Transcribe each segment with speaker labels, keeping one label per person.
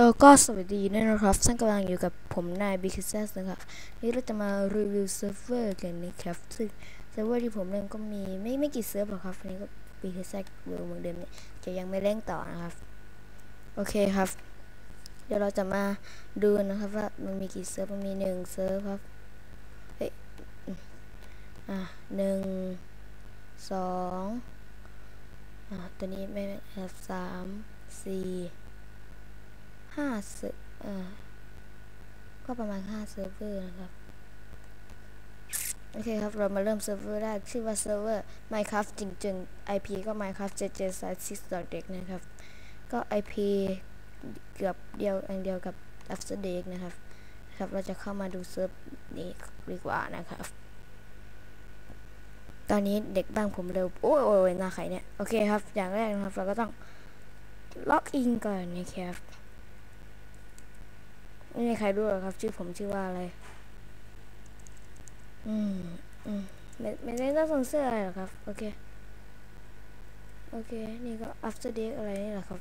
Speaker 1: เออก็สวัสดีด้วยนะครับท่านกำลังอยู่กับผมนายบิคิซัสนะครับ นี่เราจะมารีวิวเซิร์ฟเวอร์กันนะครับ ซึ่งเซิร์ฟเวอร์ที่ผมเล่นก็มีไม่ไม่กี่เซิร์ฟหรอกครับอันนี้ก็บิคิซัสเวิร์เหมือนเดิมเนี่ยจะยังไม่เล่นต่อนะครับ โอเคครับ เดี๋ยวเราจะมาดูนะครับว่ามันมีกี่เซิร์ฟ มันมีหนึ่งเซิร์ฟครับ เฮ้ย อะหนึ่งสองอะตัวนี้ไม่ครับสามสี่ ห้าเซิร์ฟอ่าก็ประมาณห้าเซิร์ฟเวอร์นะครับ โอเคครับ เรามาเริ่มเซิร์ฟเวอร์แรก ชื่อว่าเซิร์ฟเวอร์ Minecraft จริงๆ IP ก็ Minecraft JJ 6 d e c นะครับ ก็ IP เกือบเดียวอันเดียวกับ After Deck นะครับ ครับ เราจะเข้ามาดูเซิร์ฟนี้ดีกว่านะครับตอนนี้เด็กบ้างผมเร็ว โอ้ยโอ้ยหน้าไข่เนี่ย โอเคครับ อย่างแรกนะครับ เราก็ต้องล็อกอินก่อนนะครับ ไม่มีใครรู้หรอกครับ ชื่อผมชื่อว่าอะไร อืมอืมไม่ไม่ได้ต้องสงเสื้ออะไรหรอกครับ โอเค โอเค นี่ก็ after day อะไรนี่แหละครับ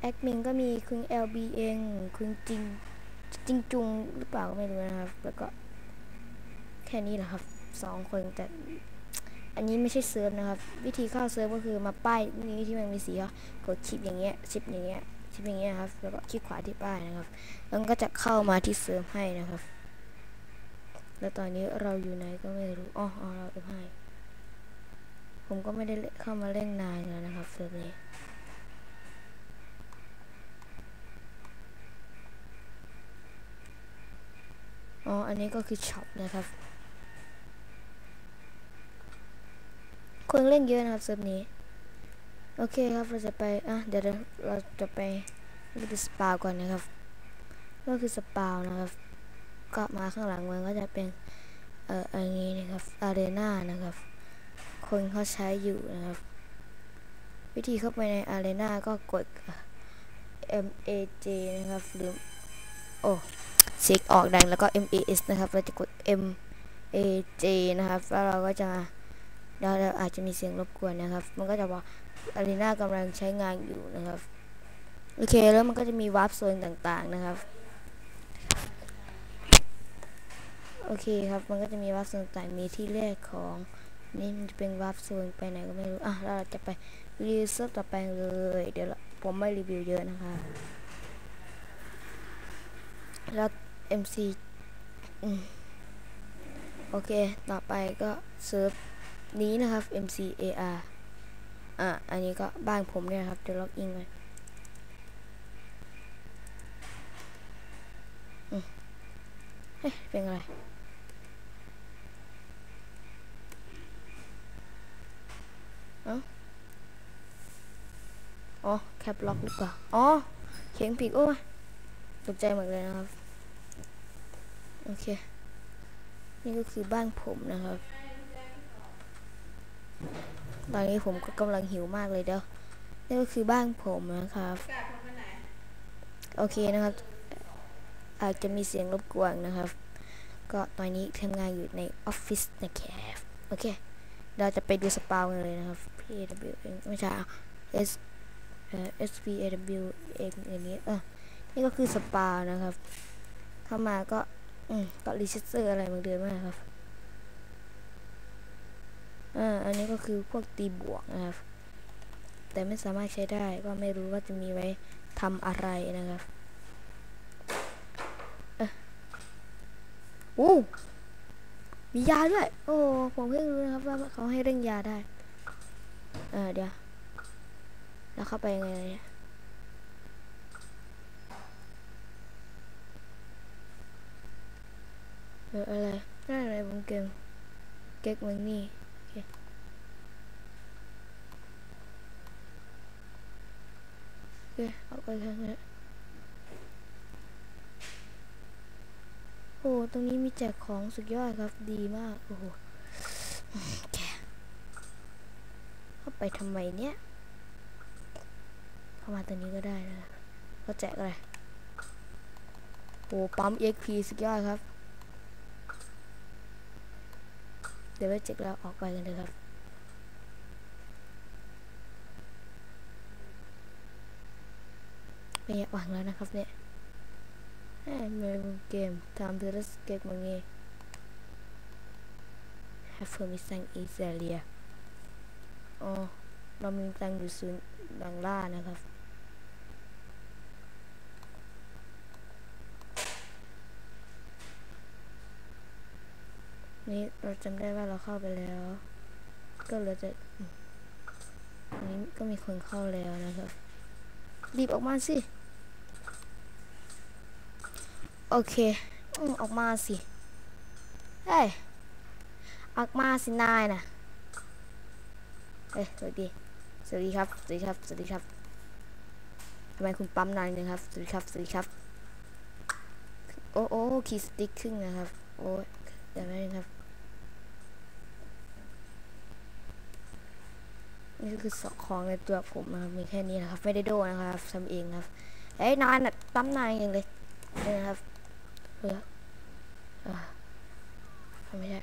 Speaker 1: แอดมินก็มีคุณ LB เองคุณจริงจริงจุงหรือเปล่าก็ไม่รู้นะครับ แล้วก็แค่นี้แหละครับสองคนแต่ อันนี้ไม่ใช่เซิร์ฟนะครับ วิธีเข้าเซิร์ฟก็คือมาป้ายนี้ที่มันมีสีก็กดชิปอย่างเงี้ยชิปอย่างเงี้ยชิปอย่างเงี้ยครับแล้วก็คลิกขวาที่ป้ายนะครับแล้วก็จะเข้ามาที่เซิร์ฟให้นะครับ แล้วตอนนี้เราอยู่ไหนก็ไม่รู้อ๋ออ๋อเราเอฟให้ผมก็ไม่ได้เข้ามาเล่นนานแล้วนะครับเซิร์ฟนี้อ๋อ อันนี้ก็คือช็อปนะครับ คนเล่นเยอะนะครับเซิร์ฟนี้ โอเคครับเราจะไป อะ เดี๋ยวเราจะไปดูสปาก่อนนะครับ ก็คือสปานะครับ ก็มาข้างหลังมันก็จะเป็น เอ่ออันนี้นะครับอารีนานะครับ คนเขาใช้อยู่นะครับ วิธีเข้าไปในอารีนาก็กด M A J นะครับหรือโอ้เช็คออกดังแล้วก็ M A S นะครับ เราจะกด M A J นะครับ แล้วเราก็จะ แล้วอาจจะมีเสียงรบกวนนะครับ มันก็จะบอกอารีนากำลังใช้งานอยู่นะครับ โอเค แล้วมันก็จะมีวาร์ปโซนต่างๆนะครับ โอเคครับ มันก็จะมีวาร์ปโซนต่างมีที่แรกของนี่มันจะเป็นวาร์ปโซนไปไหนก็ไม่รู้ อะ เราจะไปรีวิวเซิร์ฟต่อไปเลย เดี๋ยวผมไม่รีวิวเยอะนะคะ แล้ว MC อืมโอเค ต่อไปก็เซิร์ฟ นี้นะครับ MCAR อะ อันนี้ก็บ้านผมเนี่ยครับเดี๋ยวล็อกอินเลยเฮ้ย เป็นอะไรอ๋อ แคปล็อกหรือเปล่า อ๋อ เขียนผิดโอ้ยตกใจหมดเลยนะครับ โอเค นี่ก็คือบ้านผมนะครับ ตอนนี้ผมก็กำลังหิวมากเลยเด้อนี่ก็คือบ้านผมนะครับโอเคนะครับ อาจจะมีเสียงรบกวนนะครับ ก็ตอนนี้ทำงานอยู่ในออฟฟิศนะครับโอเค เราจะไปดูสปาวกันเลยนะครับ P A W ไม่ใช่ S เอ่อ S P A W เองอย่างนี้เออนี่ก็คือสปาวนะครับ เข้ามาก็ อืมก็รีเชสเตอร์อะไรบางเดือนมากครับ อ่าอันนี้ก็คือพวกตีบวกนะครับ แต่ไม่สามารถใช้ได้ก็ไม่รู้ว่าจะมีไว้ทำอะไรนะครับเออโอ้มียาด้วย โอ้ ผมเพิ่งรู้นะครับว่าเขาให้เร่งยาได้ เออเดี๋ยว แล้วเข้าไปยังไงเนี่ยเอออะไรนั่นอะไรบนเกม เก๊กมันนี่ โอ เคเอาไปทางนี้โอ้ ตรงนี้มีแจกของสุดยอดครับ ดีมาก โอ้โหแกเข้าไปทำไมเนี่ย เข้ามาตรงนี้ก็ได้นะก็แจกอะไรโอ้ปั๊ม EXP สุดยอดครับ เดี๋ยวไปแจกแล้วออกไปกันเลยครับ ไม่อยากวางแล้วนะครับเนี่ยเอ้ยเมเกมทำเพื่อสเก็ตมังเง have permission is area อ๋อเรามีตังอยู่ศูนย์ดังล่านะครับนี่เราจำได้ว่าเราเข้าไปแล้ว ก็เหลือแต่อืมอันนี้ก็มีคนเข้าแล้วนะครับ รีบออกมาสิโอเคออกมาสิเฮ้ยออกมาสินายนะเอ้ยสวัสดีสวัสดีครับสวัสดีครับสวัสดีครับทำไมคุณปั๊มนานจังครับสวัสดีครับสวัสดีครับโอ้โอ้คีสติ๊กครึ่งนะครับโอ้ยเดี๋ยวแป๊บนึงครับ นี่คือสของในตัวผมนะครับมีแค่นี้นะครับไม่ได้โดนะครับทำเองครับเอ้ยนานน่ะปั๊มนานเองเลยนี่นะครับเพื่ออ่าทำไม่ได้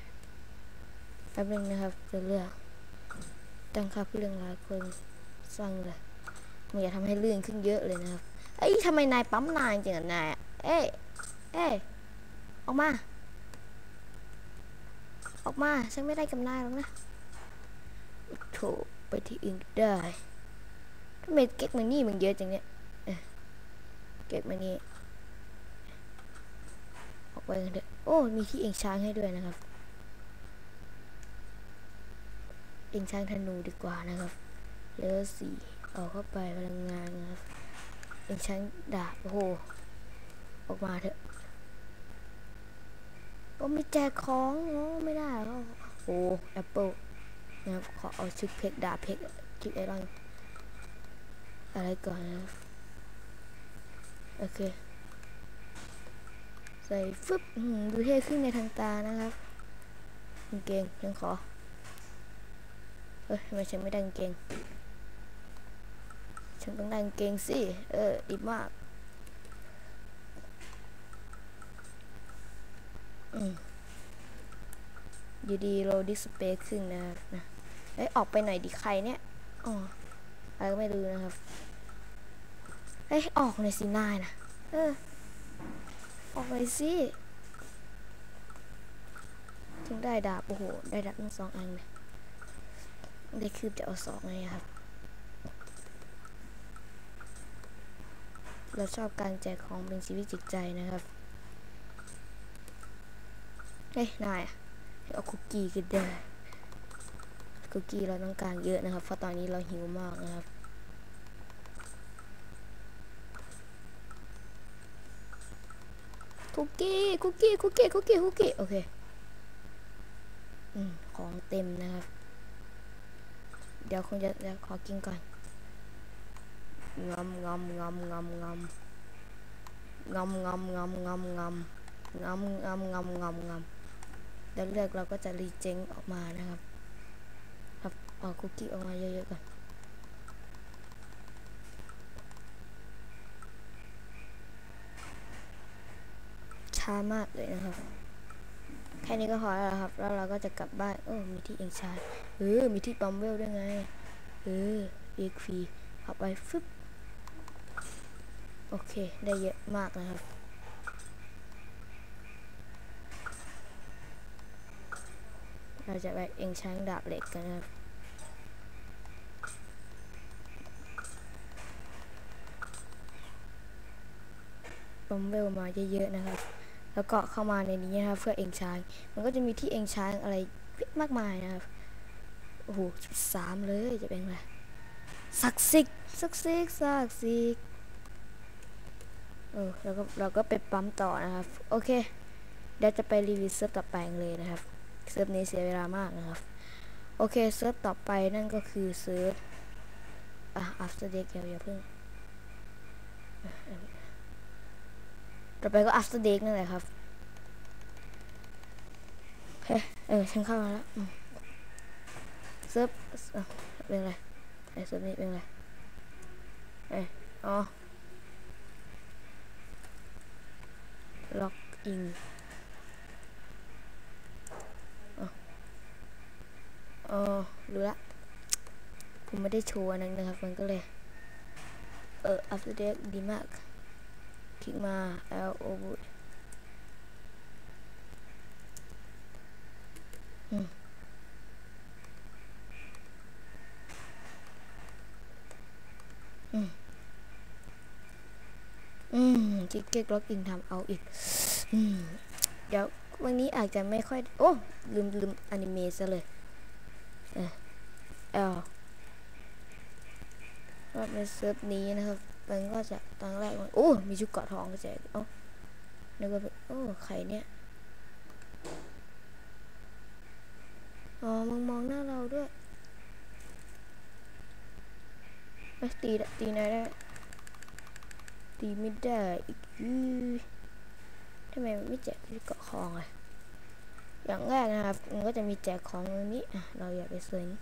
Speaker 1: แป๊บนึงนะครับจะเลือกตั้งค่าเรื่องรายคนสร้างเลยมันจะทำให้เลื่อนขึ้นเยอะเลยนะครับเอ้ยทำไมนายปั๊มนานจริงอะนายเอ้ยเอ้ยออกมา ออกมาฉันไม่ได้กับนายหรอกนะโถ ไปที่อื่นได้ทำไมเก็กมันนี่มันเยอะจังเนี่ยเก็กมันนี่ออกไปกันเถอะโอ้มีที่เองช้างให้ด้วยนะครับ เองช้างธนูดีกว่านะครับเลเวลสี่เอาเข้าไปพลังงานนะครับเองช้างดาบโอ้โหออกมาเถอะโอ้มีแจกของโอ้ไม่ได้แล้วโอ้แอปเปิล นะครับขอเอาชุดเพชรดาเพชรชุดไอรอนอะไรก่อนนะโอเค ใส่ฟึบดูเท่ขึ้นในทางตานะครับกางเกงยังขอเอ้ยทำไมฉันไม่ได้กางเกงฉันต้องได้กางเกงสิเออดีมากอืมอยู่ดีโรดิสเปย์ขึ้นนะครับนะ เอ้ยออกไปหน่อยดิใครเนี่ยอ๋ออะไรก็ไม่รู้นะครับเอ้ยออกหน่อยสินายนะเออออกไปสิถึงได้ดาบโอ้โหได้ดาบทั้งสองอันเลยได้คืบจะเอาสองไงครับ เราชอบการแจกของเป็นชีวิตจิตใจนะครับเฮ้ยนายอะเอาคุกกี้กันได้ คุกกี้เราต้องการเยอะนะครับ เพราะตอนนี้เราหิวมากนะครับ คุกกี้คุกกี้คุกกี้คุกกี้คุกกี้โอเคอืมของเต็มนะครับ เดี๋ยวคงจะเดี๋ยวขอกินก่อนงำงำงำงำงำงำงำงำงำงำงำงำงำงำงำงำแล้วเลือกเราก็จะรีเจงออกมานะครับ เอาคุกกี้ออกมาเยอะๆก่อนช้ามากเลยนะครับ แค่นี้ก็พอแล้วครับ แล้วเราก็จะกลับบ้านโอ้มีที่เองชายเออมีที่ปั๊มเวลด้วยไง เออเอกฟีข้าไปฟึบโอเค ได้เยอะมากนะครับเราจะไปเองช้างดาบเหล็กกันนะครับ ปั๊มเวลมาเยอะๆนะครับ แล้วก็เข้ามาในนี้นะครับเพื่อเองช้างมันก็จะมีที่เองช้างอะไรมากมายนะครับโอ้โหสามเลยจะเป็นไงศักดิ์สิทธิ์ศักดิ์สิทธิ์ศักดิ์สิทธิ์เออแล้วก็เราก็ไปปั๊มต่อนะครับ โอเคเดี๋ยวจะไปรีวิวเซิร์ฟต่อไปเลยนะครับเซิร์ฟนี้เสียเวลามากนะครับ โอเคเซิร์ฟต่อไปนั่นก็คือเซิร์ฟอะ after day เยอย่าเพิ่ง ต่อไปก็ after day นั่นแหละครับโอเคเออฉันเข้ามาแล้วเซิร์ฟเป็นไรไอ้เซิร์ฟนี้เป็นไรเอ้ยอ๋อล็อกอินอ๋อรู้ละผมไม่ได้โชว์อันนั้นนะครับ มันก็เลย เออ after deck ดีมาก คลิกมา L O V อืมอืมอืมจิกเก็ตล็อกอินทำเอาอีก อืม เดี๋ยววันนี้อาจจะไม่ค่อย โอ้ ลืมลืมอนิเมะซะเลย เออเอลก็ในเซิร์ฟนี้นะครับ มันก็จะตอนแรกมันโอ้ มีชุดเกาะทองก็แจกเอ้านึกว่าเป็นโอ้ใครเนี่ย อ๋อมึงมองหน้าเราด้วยเอ้ยตีได้ตีนายได้ ตีไม่ได้อีกอื้อทำไมมันไม่แจกชุดเกาะทองอะอย่างแรกนะครับ มันก็จะมีแจกของตรงนี้ เราอยากไปซื้อนี้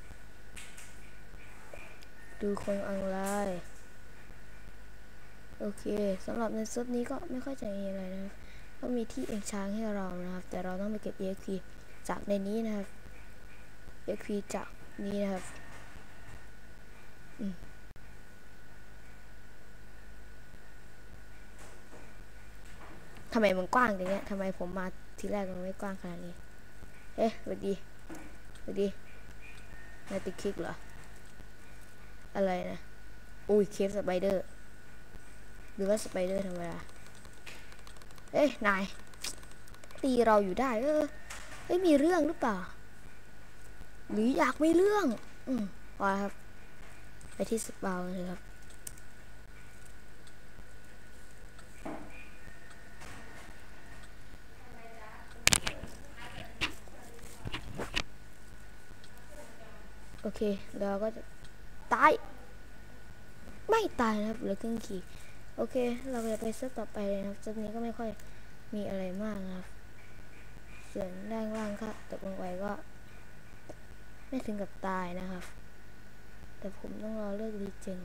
Speaker 1: ดูคนออนไลน์ โอเคสำหรับในเซิร์ฟนี้ก็ไม่ค่อยจะมีอะไรนะครับก็มีที่เอ็งช้างให้เรานะครับ แต่เราต้องไปเก็บ EXP จากในนี้นะครับ EXP จากนี้นะครับทำไมมันกว้างอย่างเงี้ยทำไมผมมาทีแรกมันไม่กว้างขนาดนี้ เอ๊ะสวัสดีสวัสดีนาติคลิกเหรอ อะไรนะ อุ้ยเคฟสไปเดอร์ หรือว่าสไปเดอร์ธรรมดา เอ้ยนาย ตีเราอยู่ได้ เออเอ้ยมีเรื่องหรือเปล่า หรืออยากมีเรื่อง อืมพอครับ ไปที่สปาวเลยครับ โอเค เราก็จะตาย ไม่ตายนะครับเหลือครึ่งขีด โอเค เราจะไปเซตต่อไปเลยนะครับเซตนี้ก็ไม่ค่อยมีอะไรมากนะครับ ส่วนด้านล่างก็ตกลงไปก็ ไม่ถึงกับตายนะครับ แต่ผมต้องรอเลือกรีเจน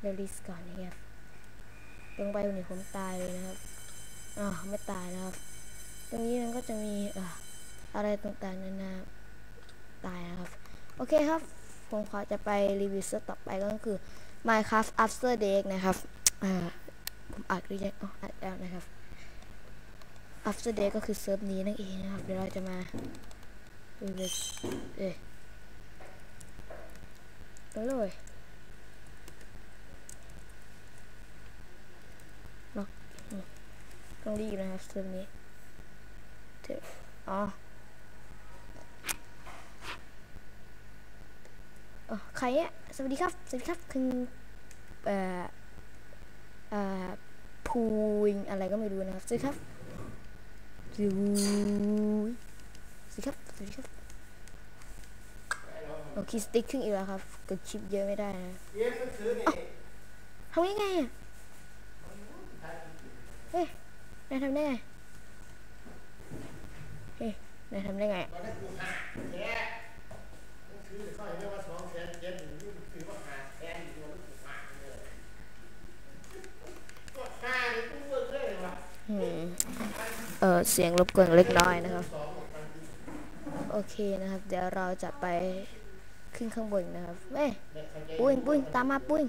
Speaker 1: เดลิสก่อนนะครับลงไปวันนี้ผมตายเลยนะครับอ่าไม่ตายนะครับ ตรงนี้มันก็จะมีออะไรต่างๆนานาตายนะครับ โอเคครับ ผมขอจะไปรีวิวเซตต่อไปก็คือ Minecraft After Day นะครับ อ่าผมอัดหรือยังอ๋ออัดแล้วนะครับ After Day ก็คือเซิร์ฟนี้นั่นเองนะครับ เดี๋ยวเราจะมารีวิวเอ้ยเลยล็อกอืมต้องรีบนะครับเซิร์ฟนี้เถอะอ๋อเอใครอะสวัสดีครับ สวัสดีครับคุณเอ่อเอ่อ พูงอะไรก็ไม่รู้นะครับสวัสดีครับสวัสดีครับสวัสดีครับโอเคสติ๊กขึ้นอีกแล้วครับกดชิปเยอะไม่ได้นะ
Speaker 2: เรียนหนังสือนี่
Speaker 1: ทำยังไงอะเฮ้ยนายทำได้ไงเฮ้ยนายทำได้ไง
Speaker 2: เลยกูเอ่
Speaker 1: อเอเสียงรบกวนเล็กน้อยนะครับ โอเคนะครับ เดี๋ยวเราจะไปขึ้นข้างบนนะครับเอ้ยปุ้ยปุ้ยตามมาปุ้ย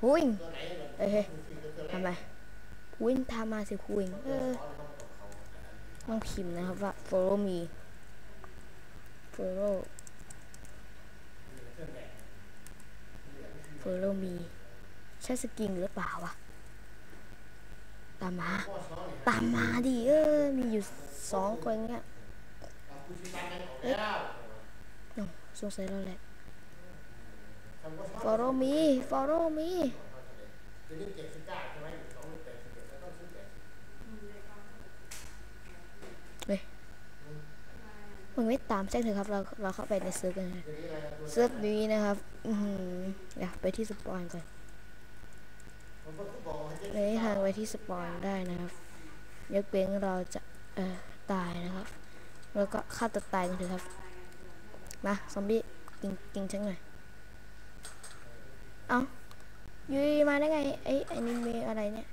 Speaker 1: ปุ้ยเอ้ยเฮ้ยทำไมปุ้ยตามมาสิปุ้ยเออต้องพิมพ์นะครับว่า follow me follow follow me ใช่สกิงหรือเปล่าวะ ตามมาตามมาดิเออมีอยู่สองคนเนี้ย
Speaker 2: เอากูชิตันไปออกแล้ว
Speaker 1: น้องสงสัยเราแหละ
Speaker 2: ทำว่าสอง
Speaker 1: follow me follow me
Speaker 2: เจ็ดสิบเก้าใช่ไหมสองหรือแปดสิบเอ็ดแล้วต้องซื้อแปดสิบ
Speaker 1: มึงไม่ตามแจ้งเถอะครับเราเราเข้าไปในเซิร์ฟกัน
Speaker 2: เดี๋ยวนี้อะไรตัว
Speaker 1: เซิร์ฟนี้นะครับ อืออเดี๋ยวไปที่สปอนก่อน
Speaker 2: ผมก็บอกให้ เจ็ด
Speaker 1: ในทางไปที่สปอนได้นะครับยกเว้นเราจะเอ่อตายนะครับ แล้วก็ฆ่าตัวตายกันเถอะครับ มาซอมบี้กินกินฉันหน่อย เอายูดีมาได้ไงไอ้อนี่เมอะไรเนี่ย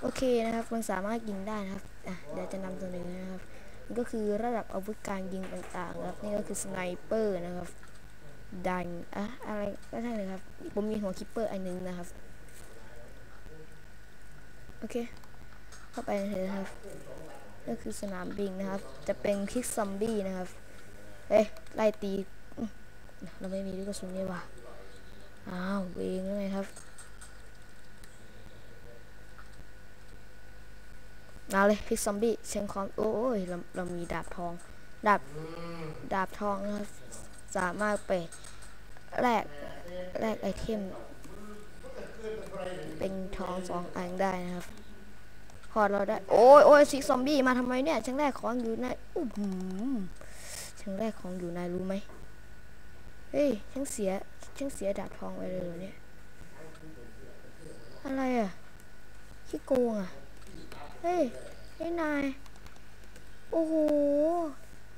Speaker 1: โอเคนะครับ มันสามารถยิงได้นะครับ อะ เดี๋ยวจะนำเสนอนะครับนี่ก็คือระดับอาวุธการยิงต่างๆครับ นี่ก็คือสไนเปอร์นะครับ ดัน อะ อะไรก็ใช่เลยครับ ผมมีหัวคิปเปอร์อันหนึงนะครับ โอเค เข้าไปเลยครับก็คือสนามบินนะครับ จะเป็นคลิกซอมบี้นะครับเอ้ยไล่ตีเราไม่มีลูกกระสุนนี่ว่ะอ้าวเวงเลยครับมาเลยคลิกซอมบี้เชียงคอมโอ้ยเราเรามีดาบทองดาบดาบทองนะครับสามารถไปแลกแลกไอเทม เป็นทองสองอันได้นะครับ พอเราได้ โอ้ยโอ้ยซิกซอมบี้มาทำไมเนี่ยช่างแรกของอยู่ในอู้หูช่างแรกของอยู่ในรู้ไหมเฮ้ยช่างเสียช่างเสียดาบทองไปเลยเหรอเนี่ย อะไรอะขี้โกงอะ เฮ้ยไอ้นาย โอ้โห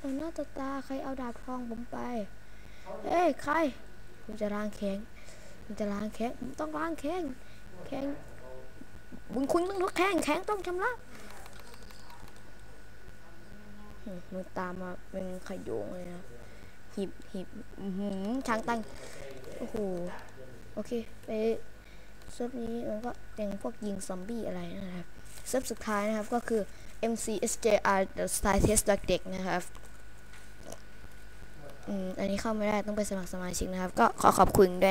Speaker 1: ต่อหน้าต่อตาใครเอาดาบทองผมไป เอ้ย ใคร ผมจะล้างแข้ง ผมจะล้างแข้งต้องล้างแข้งแข้งบุญคุณต้องลดแข้งแข้งต้องชำระมันตามมาเป็นขโยงเลยนะหิบหิบหือช้างตั้งโอ้โหโอเคไปเซิร์ฟนี้มันก็เป็นพวกยิงซอมบี้อะไรนะครับเซิร์ฟสุดท้ายนะครับก็คือ MCSJR The Style Test Deck นะครับอืมอันนี้เข้าไม่ได้ต้องไปสมัครสมาชิกนะครับ ก็ขอขอบคุณด้วยนะ